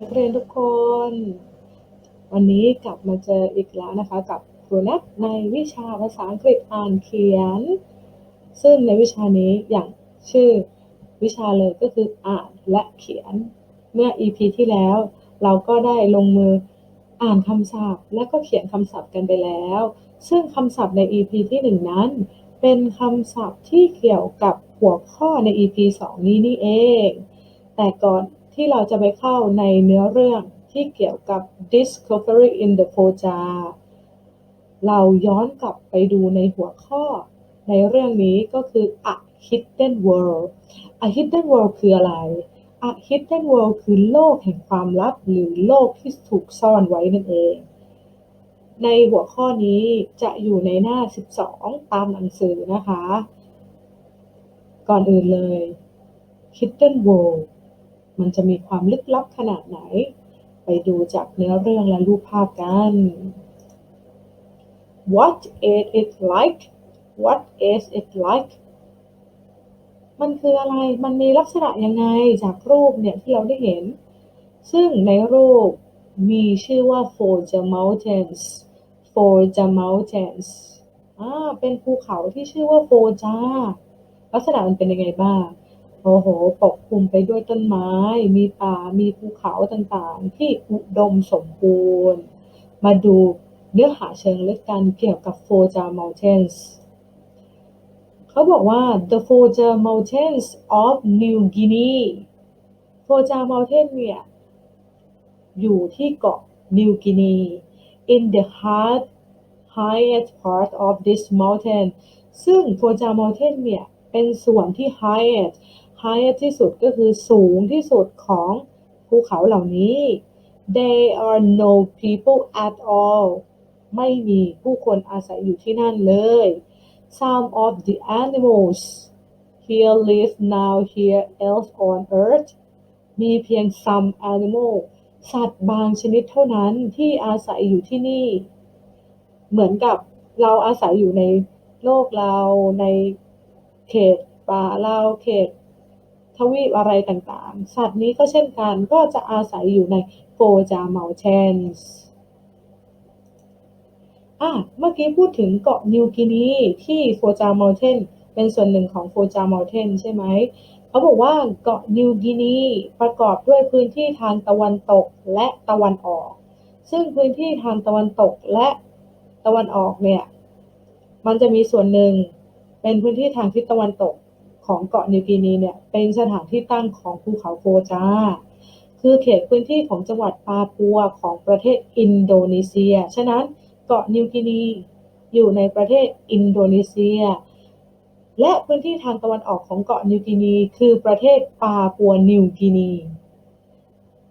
นักเรียนทุกคน วันนี้กลับมาเจออีกแล้วนะคะกับครูนัทในวิชาภาษาอังกฤษอ่านเขียน ซึ่งในวิชานี้อย่างชื่อวิชาเลยก็คืออ่านและเขียน เมื่อ EP ที่แล้ว เราก็ได้ลงมืออ่านคำศัพท์ และก็เขียนคำศัพท์กันไปแล้ว ซึ่งคำศัพท์ใน EP ที่หนึ่งนั้น เป็นคำศัพท์ที่เกี่ยวกับหัวข้อใน EP 2 นี้นี่เอง แต่ก่อน ที่เราจะไปเข้าในเนื้อเรื่องที่เกี่ยวกับ discovery in the Foja เราย้อนกลับไปดูในหัวข้อในเรื่องนี้ก็คือ a hidden world a hidden world คืออะไร a hidden world คือโลกแห่งความลับ หรือโลกที่ถูกซ่อนไว้นั่นเอง ในหัวข้อนี้จะอยู่ในหน้า 12 ตามหนังสือนะคะ ก่อนอื่นเลย hidden world มันจะมีความลึกลับขนาดไหน ไปดูจากเนื้อเรื่องและรูปภาพกัน What is it like What is it like มันคืออะไร มันมีลักษณะยังไงจากรูปเนี่ยที่เราได้เห็น ซึ่งในรูปมีชื่อว่า Forja Mountains Forja Mountains อ่า เป็นภูเขาที่ชื่อว่า Forja ลักษณะมันเป็นยังไงบ้าง โอ้โห ปกคลุมไปด้วยต้นไม้ มีป่า มีภูเขาต่างๆ ที่อุดมสมบูรณ์ มาดูเนื้อหาเชิงลึกกันเกี่ยวกับ Forja Mountains เขาบอกว่า the Forja Mountains of New Guinea Forja Mountain เนี่ยอยู่ที่เกาะ New Guinea in the heart highest part of this mountain ซึ่ง Forja Mountain เนี่ยเป็นส่วนที่ highest highest ที่สุดก็คือสูงที่สุดของภูเขาเหล่านี้ there are no people at all ไม่มีผู้คนอาศัยอยู่ที่นั่นเลย some of the animals here live now here else on earth มีเพียง some animal สัตว์บางชนิดเท่านั้นที่อาศัยอยู่ที่นี่ เหมือนกับเราอาศัยอยู่ในโลกเราในเขตป่าเราเขต ทวีปอะไรต่างๆ สัตว์นี้ก็เช่นกันก็จะอาศัยอยู่ในโฟจาเมลเทนส์อะเมื่อกี้พูดถึงเกาะนิวกินีที่โฟจาเมลเทนเป็นส่วนหนึ่งของโฟจาเมลเทนใช่ไหมเขาบอกว่าเกาะนิวกินีประกอบด้วยพื้นที่ทางตะวันตกและตะวันออก ซึ่งพื้นที่ทางตะวันตกและตะวันออกเนี่ยมันจะมีส่วนหนึ่งเป็นพื้นที่ทางทิศตะวันตก ของเกาะนิวกินีเนี่ยเป็นสถานที่ตั้งของภูเขาโฟจา คือเขตพื้นที่ของจังหวัดปาปัวของประเทศอินโดนีเซีย ฉะนั้นเกาะนิวกินีอยู่ในประเทศอินโดนีเซีย และพื้นที่ทางตะวันออกของเกาะนิวกินี คือประเทศปาปัวนิวกินี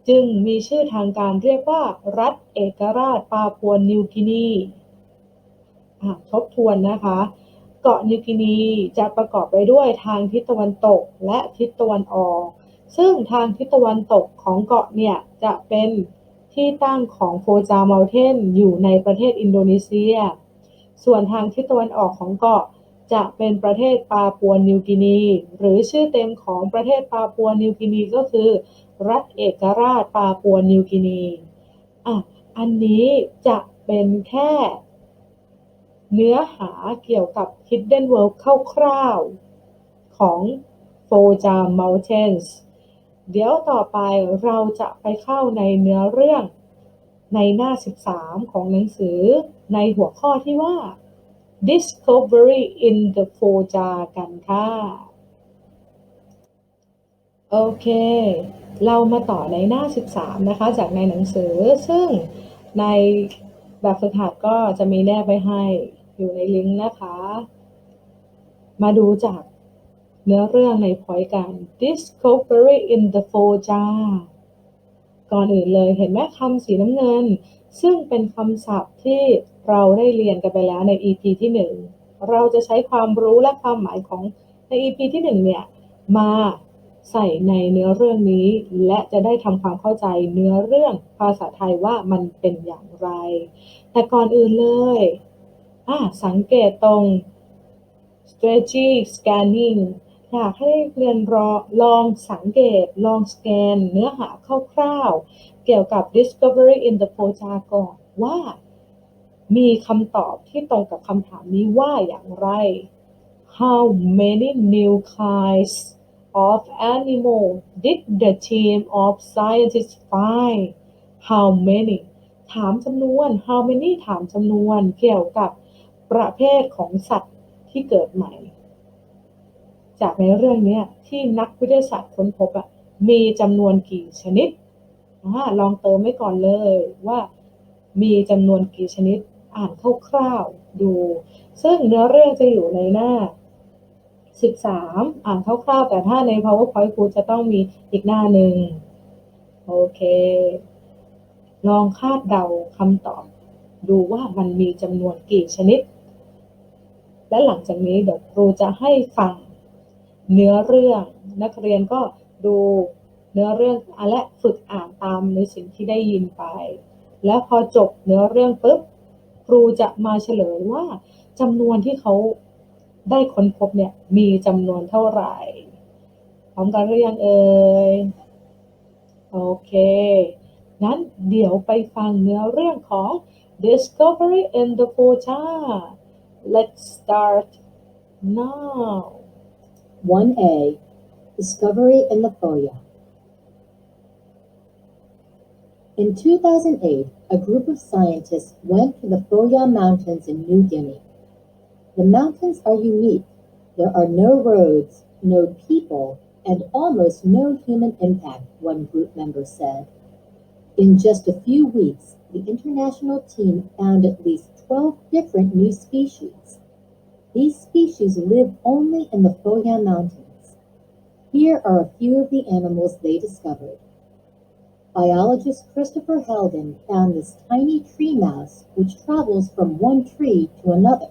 จึงมีชื่อทางการเรียกว่า รัฐเอกราชปาปัวนิวกินีทบทวนนะคะ เกาะนิวกินีจะประกอบไปด้วยทางทิศตะวันตกและทิศตะวันออก ซึ่งทางทิศตะวันตกของเกาะเนี่ยจะเป็นที่ตั้งของโฟจาเมลเทนอยู่ในประเทศอินโดนีเซีย ส่วนทางทิศตะวันออกของเกาะจะเป็นประเทศปาปัวนิวกินี หรือชื่อเต็มของประเทศปาปัวนิวกินีก็คือ รัฐเอกราชปาปัวนิวกินีอะอันนี้จะเป็นแค่ เนื้อหาเกี่ยวกับ Hidden World คร่าวๆ ของ Foja Mountains เดี๋ยวต่อไปเราจะไปเข้าในเนื้อเรื่องในหน้า 13 ของหนังสือในหัวข้อที่ว่า Discovery in the Foja กันค่ะ โอเค เรามาต่อในหน้า 13 นะคะ จากในหนังสือซึ่งในแบบฝึกหัดก็จะมีแนบไว้ให้ อยู่ในลิงก์นะคะ มาดูจากเนื้อเรื่องในพอยกัน Discovery in the Foja ก่อนอื่นเลยเห็นไหมคำสีน้ำเงิน ซึ่งเป็นคำศัพท์ที่เราได้เรียนกันไปแล้วใน EP ที่ 1 เราจะใช้ความรู้และความหมายของใน EP ที่ 1 เนี่ย มาใส่ในเนื้อเรื่องนี้ และจะได้ทำความเข้าใจเนื้อเรื่องภาษาไทยว่ามันเป็นอย่างไร แต่ก่อนอื่นเลย อะสังเกตตรง strategy scanning อยากให้เรียนรอลองสังเกต ลองสแกน เนื้อหาคร่าวๆ เกี่ยวกับ discovery in the Poja ก่อนว่ามีคำตอบที่ตรงกับคำถามนี้ว่าอย่างไร How many new kinds of animal did the team of scientists find How many ถามจำนวน How many ถามจำนวนเกี่ยวกับ ประเภทของสัตว์ที่เกิดใหม่ จากในเรื่องนี้ที่นักวิทยาศาสตร์ค้นพบอะมีจำนวนกี่ชนิดอลองเติมไว้ก่อนเลยว่ามีจำนวนกี่ชนิดอ่านคร่าวๆดู ซึ่งเนื้อเรื่องจะอยู่ในหน้า 13 อ่านคร่าวๆ แต่ถ้าใน PowerPoint ครูจะต้องมีอีกหน้าหนึ่งโอเค ลองคาดเดาคำตอบ ดูว่ามันมีจำนวนกี่ชนิด และหลังจากนี้เดี๋ยวครูจะให้ฟังเนื้อเรื่อง นักเรียนก็ดูเนื้อเรื่องและฝึกอ่านตามในสิ่งที่ได้ยินไป และพอจบเนื้อเรื่องปุ๊บครูจะมาเฉลยว่าจำนวนที่เขาได้ค้นพบเนี่ยมีจำนวนเท่าไหร่ พร้อมกันหรือยังเอ่ยโอเคงั้นเดี๋ยวไปฟังเนื้อเรื่องของ Discovery in the Future Let's start now 1A Discovery in the Foya. In 2008, a group of scientists went to the Foya Mountains in New Guinea. The mountains are unique. There are no roads, no people, and almost no human impact, one group member said. In just a few weeks, the international team found at least 12 different new species. These species live only in the Foya Mountains. Here are a few of the animals they discovered. Biologist Christopher Heldon found this tiny tree mouse which travels from one tree to another.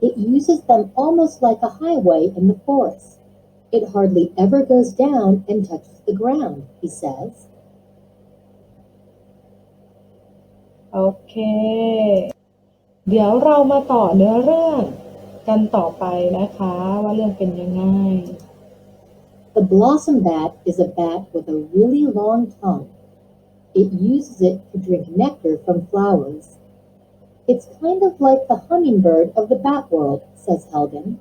It uses them almost like a highway in the forest. It hardly ever goes down and touches the ground, he says. โอเค เดี๋ยวเรามาต่อเนื้อเรื่องกันต่อไปนะคะ ว่าเรื่องเป็นยังไง The blossom bat is a bat with a really long tongue. It uses it to drink nectar from flowers. It's kind of like the hummingbird of the bat world, says Helden.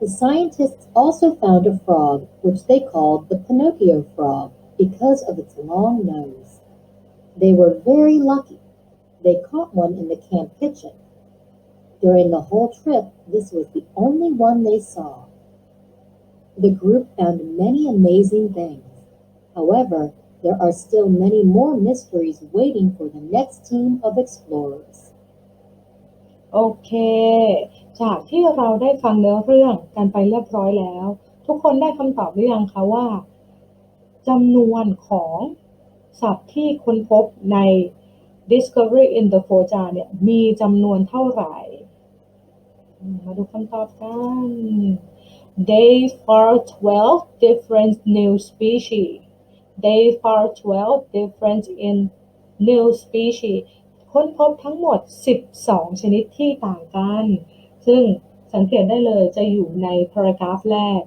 The scientists also found a frog, which they called the Pinocchio frog because of its long nose. They were very lucky. They caught one in the camp kitchen. During the whole trip, this was the only one they saw. The group found many amazing things. However, there are still many more mysteries waiting for the next team of explorers. โอเค จากที่เราได้ฟังเนื้อเรื่องกันไปเรียบร้อยแล้ว ทุกคนได้คำตอบหรือยังคะว่าจำนวนของ สัตว์ที่ค้นพบใน Discovery in the Foja เนี่ย มีจำนวนเท่าไหร่มมาดูคำตอบกัน They found 12 different new species. They found 12 different in new species. ค้นพบทั้งหมด 12 ชนิดที่ต่างกัน ซึ่งสังเกตได้เลยจะอยู่ใน paragraph แรก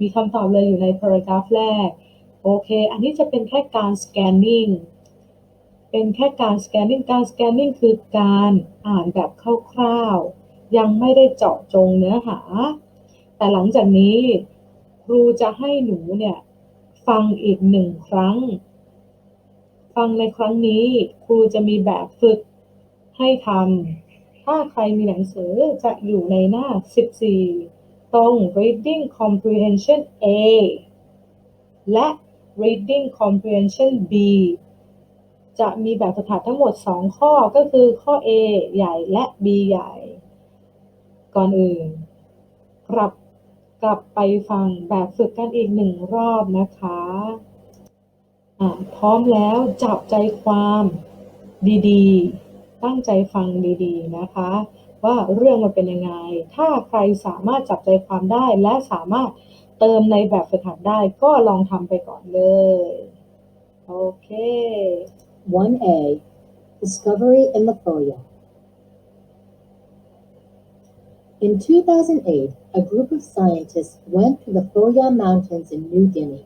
มีคำตอบเลยอยู่ใน paragraph แรก โอเค อันนี้จะเป็นแค่การ scanning เป็นแค่การ scanning การ scanning คือการอ่านแบบคร่าวๆ ยังไม่ได้เจาะจงเนื้อหา แต่หลังจากนี้ ครูจะให้หนูเนี่ย ฟังอีกหนึ่งครั้ง ฟังในครั้งนี้ ครูจะมีแบบฝึกให้ทำ ถ้าใครมีหนังสือจะอยู่ในหน้า 14 ตรง reading comprehension A และ reading comprehension B จะมีแบบฝึกหัดทั้งหมด 2 ข้อก็คือข้อ A ใหญ่และ B ใหญ่ ก่อนอื่น กลับกลับไปฟังแบบฝึกกันอีกหนึ่งรอบนะคะอะพร้อมแล้วจับใจความดีๆ ตั้งใจฟังดีๆนะคะ ว่าเรื่องมันเป็นยังไง ถ้าใครสามารถจับใจความได้และสามารถ เติมในแบบฝึกหัดได้ก็ลองทำไปก่อนเลย โอเค 1A Discovery in the Foya. In 2008, a group of scientists went to the Foya Mountains in New Guinea.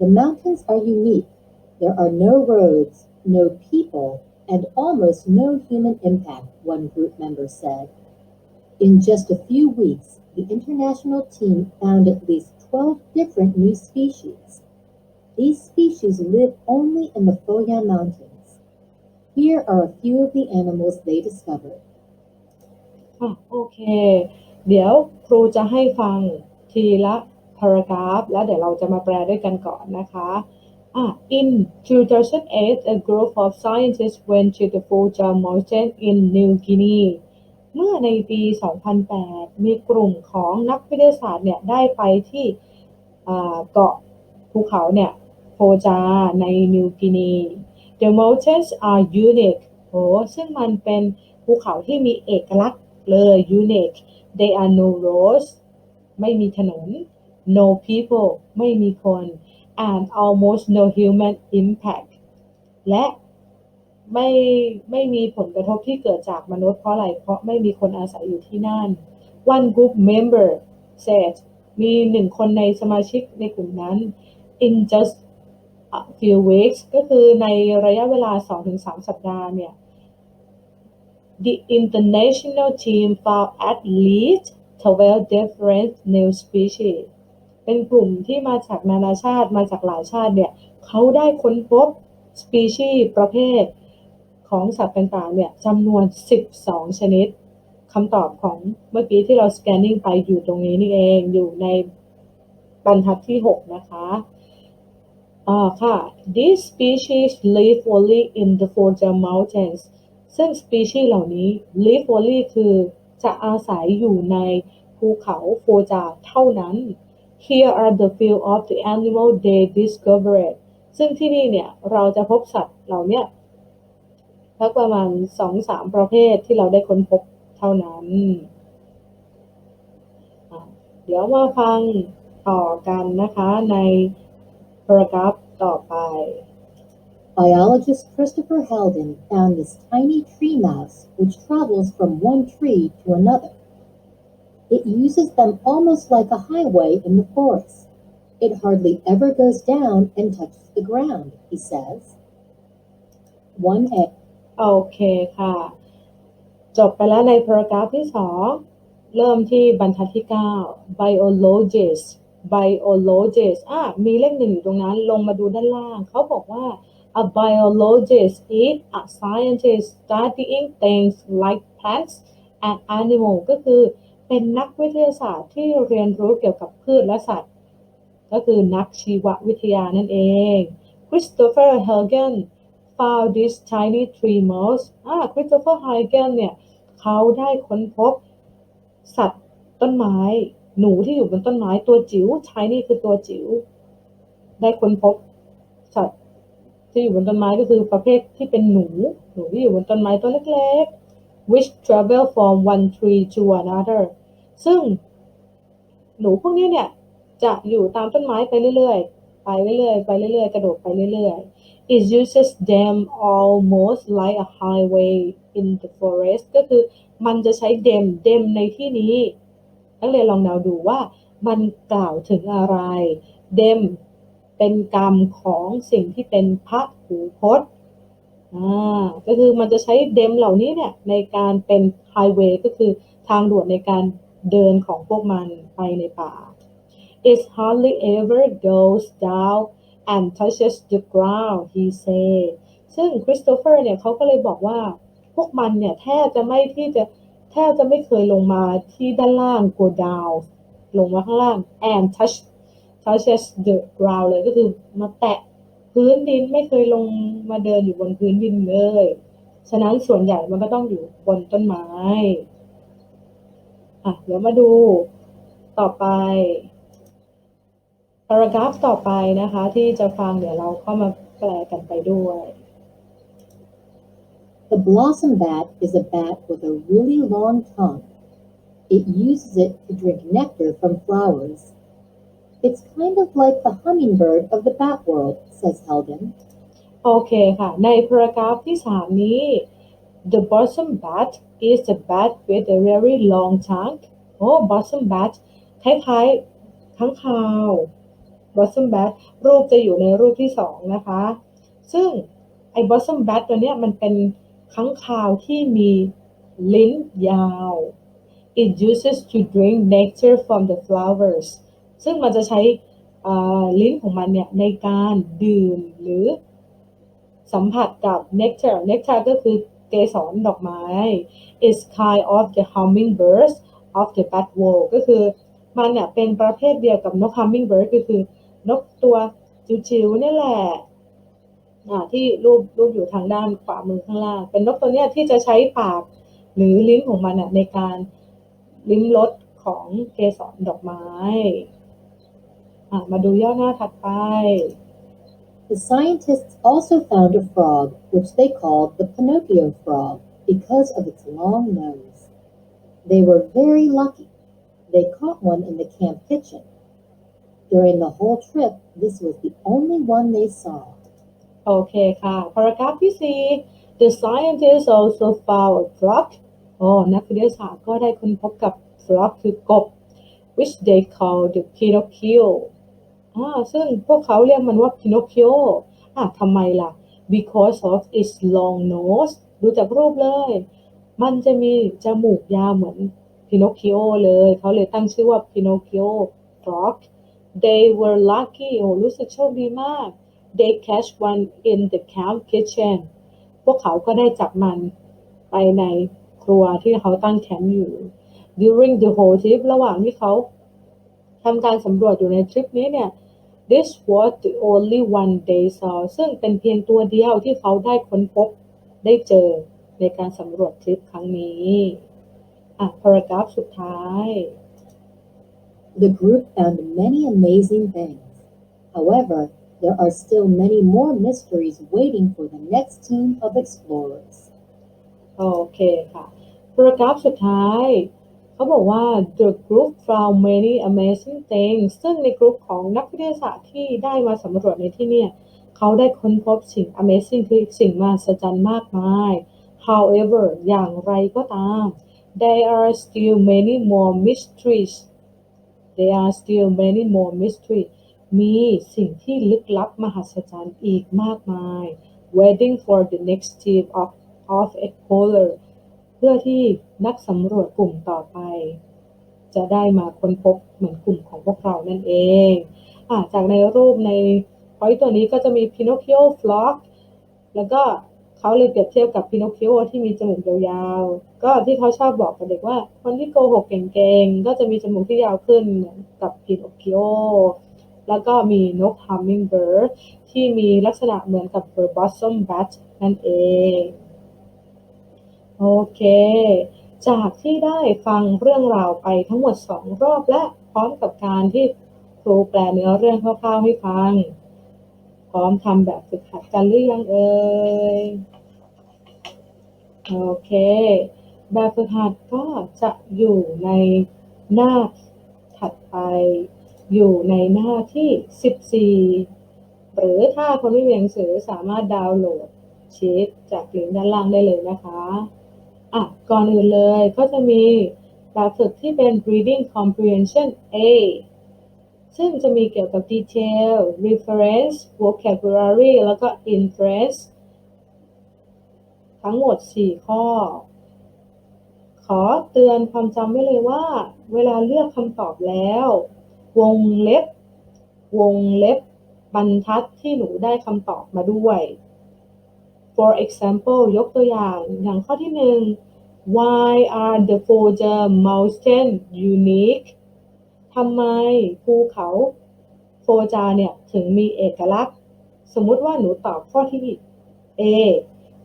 The mountains are unique. There are no roads, no people, and almost no human impact, one group member said. In just a few weeks, the international team found at least 12 different new species. These species live only in the Foya Mountains. Here are a few of the animals they discovered. อ่ะโอเค เดี๋ยวครูจะให้ฟังทีละ paragraph แล้วเดี๋ยวเราจะมาแปลด้วยกันก่อนนะคะอ่ะ In 2008 a group of scientists went to the Foja Mountain in New Guinea เมื่อในปี 2008 มีกลุ่มของนักวิทยาศาสตร์เนี่ยได้ไปที่เกาะภูเขาเนี่ยโฟจาในนิวกินี The mountains are unique โหซึ่งมันเป็นภูเขาที่มีเอกลักษณ์เลย unique they are no roads ไม่มีถนน no people ไม่มีคน and almost no human impact และ ไม่ไม่มีผลกระทบที่เกิดจากมนุษย์เพราะอะไรเพราะไม่มีคนอาศัยอยู่ที่นั่น one group member said มีหนึ่งคนในสมาชิกในกลุ่มนั้น in just a few weeks ก็คือในระยะเวลา 2-3 สัปดาห์เนี่ย the international team found at least 12 different new species เป็นกลุ่มที่มาจากนานาชาติมาจากหลายชาติเนี่ย เขาได้ค้นพบ species ประเภท ของสัตว์ต่างๆเนี่ยจำนวน 12 ชนิดคำตอบของเมื่อกี้ที่เรา scanning ไปอยู่ตรงนี้นี่เองอยู่ในบรรทัดที่ 6 นะคะอ่าค่ะ These species live only in the Foja Mountains ซึ่ง species เหล่านี้ live only คือจะอาศัยอยู่ในภูเขาโฟจาเท่านั้น Here are the few of the animal they discovered ซึ่งที่นี่เนี่ย เราจะพบสัตว์เหล่านี้ สักประมาณสองสามประเภทที่เราได้ค้นพบเท่านั้นอ่ะเดี๋ยวมาฟังต่อกันนะคะใน paragraph ต่อไป Biologist Christopher Heldon found this tiny tree mouse which travels from one tree to another. It uses them almost like a highway in the forest. It hardly ever goes down and touches the ground, he says. 1a. โอเคค่ะ จบไปแล้วใน paragraph ที่สองเริ่มที่บรรทัดที่ 9 biologist biologist อะมีเลขหนึ่งอยู่ตรงนั้นลงมาดูด้านล่าง เขาบอกว่า a biologist is a scientist studying things like plants and animals ก็คือเป็นนักวิทยาศาสตร์ที่เรียนรู้เกี่ยวกับพืชและสัตว์ ก็คือนักชีววิทยานั่นเอง Christopher Hagen found this tiny tree mouse อ่า Christopher Hagen เนี่ยเขาได้ค้นพบสัตว์ต้นไม้ หนูที่อยู่บนต้นไม้ตัวจิ๋ว tiny คือตัวจิ๋ว ได้ค้นพบสัตว์ที่อยู่บนต้นไม้ก็คือประเภทที่เป็นหนู หนูที่อยู่บนต้นไม้ตัวเล็กๆ which travel from one tree to another ซึ่งหนูพวกนี้เนี่ยจะอยู่ตามต้นไม้ไปเรื่อยๆ ไปเรื่อยๆ ไปเรื่อยๆ กระโดดไปเรื่อยๆ it uses them almost like a highway in the forest ก็คือมันจะใช้ them them ในที่นี้นักเรียนลองเดาดูว่ามันกล่าวถึงอะไร them เป็นกรรมของสิ่งที่เป็นพระหูพจน์อ่าก็คือมันจะใช้ them เหล่านี้เนี่ยในการเป็น highway ก็คือทางด่วนในการเดินของพวกมันไปในป่า It hardly ever goes down and touches the ground he said ซึ่งคริสโตเฟอร์เนี่ยเขาก็เลยบอกว่าพวกมันเนี่ยแทบจะไม่ที่จะแทบจะไม่เคยลงมาที่ด้านล่าง go down ลงมาข้างล่าง and touch touches the ground เลยก็คือมาแตะพื้นดินไม่เคยลงมาเดินอยู่บนพื้นดินเลย ฉะนั้นส่วนใหญ่มันก็ต้องอยู่บนต้นไม้ อะ เดี๋ยวมาดูต่อไป paragraph ต่อไปนะคะ ที่จะฟังเดี๋ยวเราเข้ามาแปลกันไปด้วย The blossom bat is a bat with a really long tongue. It uses it to drink nectar from flowers. It's kind of like the hummingbird of the bat world, says Helgen. โอเคค่ะ ใน paragraph ที่สามนี้ the blossom bat is a bat with a very long tongue โอ้ blossom bat คล้ายๆข้างคาว blossom bat รูปจะอยู่ในรูปที่สองนะคะ ซึ่งไอ้ blossom bat ตัวเนี้ยมันเป็นค้างคาวที่มีลิ้นยาว it uses to drink nectar from the flowers ซึ่งมันจะใช้ลิ้นของมันเนี่ยในการดื่มหรือสัมผัสกับ nectar nectar ก็คือเกสรดอกไม้ is kind of the hummingbirds of the bat world ก็คือมันเนี่ยเป็นประเภทเดียวกับนก hummingbird ก็คือ นกตัวจิ๋วๆนี่แหละที่รูปรูปอยู่ทางด้านขวามือข้างล่าง เป็นนกตัวเนี้ยที่จะใช้ปากหรือลิ้นของมันในการลิ้มรสของเกสรดอกไม้มาดูย่อหน้าถัดไป The scientists also found a frog, which they called the Pinocchio frog because of its long nose. They were very lucky. They caught one in the camp kitchen. During the whole trip, this was the only one they saw. โอเคค่ะ paragraph ที่สี่ the scientists also found a frog โอ้นักวิทยาศาสตร์ก็ได้ค้นพบกับ frog คือกบ which they call the Pinocchio อ่าซึ่งพวกเขาเรียกมันว่า Pinocchio อะทำไมล่ะ because of its long nose ดูจากรูปเลย มันจะมีจมูกยาวเหมือน Pinocchio เลย เขาเลยตั้งชื่อว่า Pinocchio frog they were lucky โอ้รู้สึกโชคดีมาก they catch one in the camp kitchen พวกเขาก็ได้จับมันไปในครัวที่เขาตั้งแคมป์อยู่ during the whole trip ระหว่างที่เขาทำการสำรวจอยู่ในทริปนี้เนี่ย this was the only one they saw ซึ่งเป็นเพียงตัวเดียวที่เขาได้ค้นพบได้เจอในการสำรวจทริปครั้งนี้ อะ paragraph สุดท้าย The group found many amazing things. However, there are still many more mysteries waiting for the next team of explorers. โอเคค่ะ paragraph สุดท้าย เขาบอกว่า the group found many amazing things ซึ่งในกลุ่มของนักวิทยาศาสตร์ที่ได้มาสำรวจในที่เนี่ย เขาได้ค้นพบสิ่ง amazing คือสิ่งมหัศจรรย์มากมาย however อย่างไรก็ตาม there are still many more mysteries there are still many more mysteries มีสิ่งที่ลึกลับมหัศจรรย์อีกมากมาย waiting for the next team of of explorer เพื่อที่นักสำรวจกลุ่มต่อไป จะได้มาค้นพบเหมือนกลุ่มของพวกเรานั่นเองอะจากในรูปในพอยตัวนี้ก็จะมี Pinocchio frog แล้วก็ เขาเลยเปรียบเทียบกับ Pinocchio ที่มีจมูกยาวๆ ก็ที่เขาชอบบอกกับเด็กว่า คนที่โกหกเก่งๆ ก็จะมีจมูกที่ยาวขึ้นกับ Pinocchio แล้วก็มีนก hummingbird ที่มีลักษณะเหมือนกับ bird blossom bat นั่นเอง โอเค จากที่ได้ฟังเรื่องราวไปทั้งหมดสองรอบและพร้อมกับการที่ครูแปลเนื้อเรื่องคร่าวๆให้ฟัง ร้อมทำแบบฝึกหัดกันหรือยังเอ่ย โอเค แบบฝึกหัดก็จะอยู่ในหน้าถัดไป อยู่ในหน้าที่ 14 หรือถ้าคนไม่มีหนังสือสามารถดาวน์โหลดชีตจากลิงก์ด้านล่างได้เลยนะคะอะก่อนอื่นเลยก็จะมีแบบฝึกที่เป็น reading comprehension A ซึ่งจะมีเกี่ยวกับ detail reference vocabulary แล้วก็ inference ทั้งหมด 4 ข้อ ขอเตือนความจำไว้เลยว่า เวลาเลือกคำตอบแล้ว วงเล็บ วงเล็บบรรทัดที่หนูได้คำตอบมาด้วย for example ยกตัวอย่างอย่างข้อที่หนึ่ง why are the Foja mountain unique ทำไมภูเขาโฟจาเนี่ยถึงมีเอกลักษณ์ สมมุติว่าหนูตอบข้อที่ A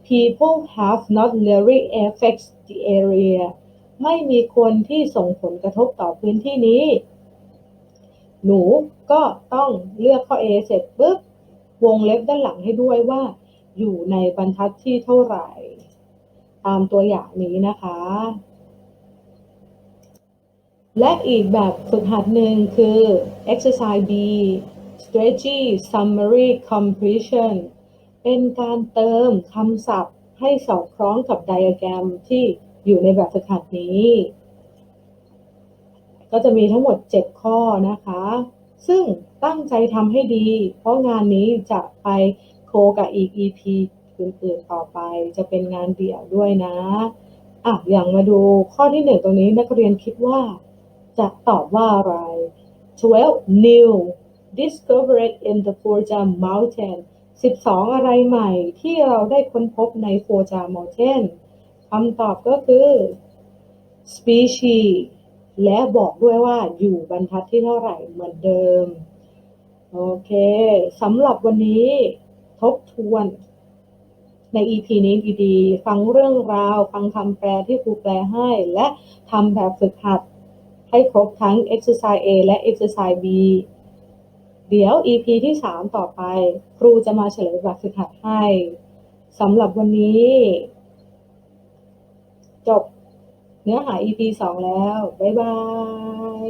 people have not really affected the area ไม่มีคนที่ส่งผลกระทบต่อพื้นที่นี้ หนูก็ต้องเลือกข้อ A เสร็จปุ๊บ วงเล็บด้านหลังให้ด้วยว่า อยู่ในบรรทัดที่เท่าไหร่ ตามตัวอย่างนี้นะคะ และอีกแบบฝึกหัดหนึ่งคือ exercise B strategy summary completion เป็นการเติมคำศัพท์ให้สอดคล้องกับไดอะแกรมที่อยู่ในแบบฝึกหัดนี้ ก็จะมีทั้งหมด 7 ข้อนะคะ ซึ่งตั้งใจทำให้ดี เพราะงานนี้จะไปโคกับอีก EP อื่นๆต่อไป จะเป็นงานเดี่ยวด้วยนะอะอย่างมาดูข้อที่หนึ่งตรงนี้นักเรียนคิดว่า จะตอบว่าอะไร 12 new discovered in the Forja Mountain 12 อะไรใหม่ที่เราได้ค้นพบใน Forja Mountain คำตอบก็คือ species และบอกด้วยว่าอยู่บรรทัดที่เท่าไหร่เหมือนเดิม โอเคสำหรับวันนี้ทบทวนใน EP นี้ดีๆ ฟังเรื่องราว ฟังคำแปลที่ครูแปลให้ และทำแบบฝึกหัด ให้ครบทั้ง exercise A และ exercise B เดี๋ยว EP ที่ 3 ต่อไป ครูจะมาเฉลยแบบฝึกหัดให้สำหรับวันนี้ จบเนื้อหา EP 2 แล้ว บ๊ายบาย